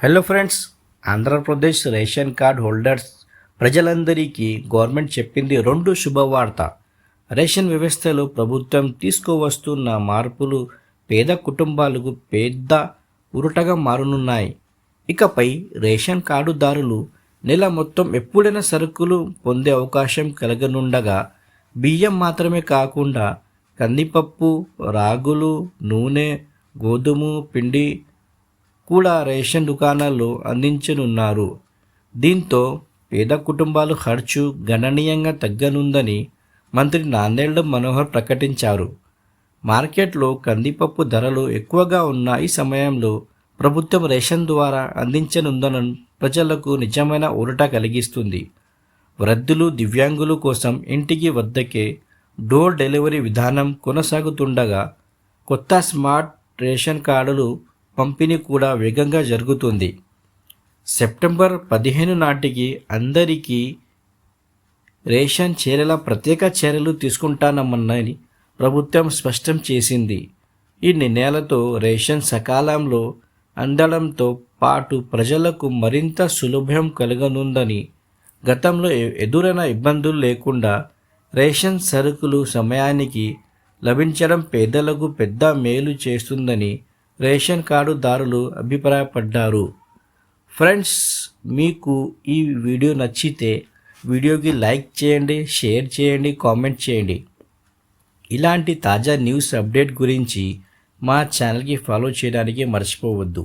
Hello friends Andhra Pradesh ration card holders ప్రజలందరికీ government చెప్పింది రెండు శుభవార్త. రేషన్ వ్యవస్థలో ప్రభుత్వం తీసుకువస్తున్న మార్పులు పేద కుటుంబాలకు పెద్ద ఉరుటగా మారనున్నాయి. ఇకపై రేషన్ కార్డుదారులు నెల మొత్తం ఎప్పుడైనా సరుకులు పొందే అవకాశం కలగనుండగా బియ్యం మాత్రమే కాకుండా కందిపప్పు రాగులు నూనె గోధుమ పిండి కూడా రేషన్ దుకాణాల్లో అందించనున్నారు. దీంతో పేద కుటుంబాలు ఖర్చు గణనీయంగా తగ్గనుందని మంత్రి నాందేళ్ళ మనోహర్ ప్రకటించారు. మార్కెట్లో కందిపప్పు ధరలు ఎక్కువగా ఉన్న ఈ సమయంలో ప్రభుత్వం రేషన్ ద్వారా అందించనుందని ప్రజలకు నిజమైన ఊరట కలిగిస్తుంది. వృద్ధులు దివ్యాంగులు కోసం ఇంటికి వద్దకే డోర్ డెలివరీ విధానం కొనసాగుతుండగా కొత్త స్మార్ట్ రేషన్ కార్డులు పంపిణీ కూడా వేగంగా జరుగుతుంది. సెప్టెంబర్ పదిహేను నాటికి అందరికీ రేషన్ చీరల ప్రత్యేక చర్యలు తీసుకుంటానమ్మని ప్రభుత్వం స్పష్టం చేసింది. ఈ నిర్ణయాలతో రేషన్ సకాలంలో అందడంతో పాటు ప్రజలకు మరింత సులభం కలగనుందని గతంలో ఎదురైన ఇబ్బందులు లేకుండా రేషన్ సరుకులు సమయానికి లభించడం పేదలకు పెద్ద మేలు చేస్తుందని రేషన్ కార్డుదారులు అభిప్రాయపడ్డారు. ఫ్రెండ్స్ మీకు ఈ వీడియో నచ్చితే వీడియోకి లైక్ చేయండి షేర్ చేయండి కామెంట్ చేయండి. ఇలాంటి తాజా న్యూస్ అప్డేట్ గురించి మా ఛానల్కి ఫాలో చేయడానికి మర్చిపోవద్దు.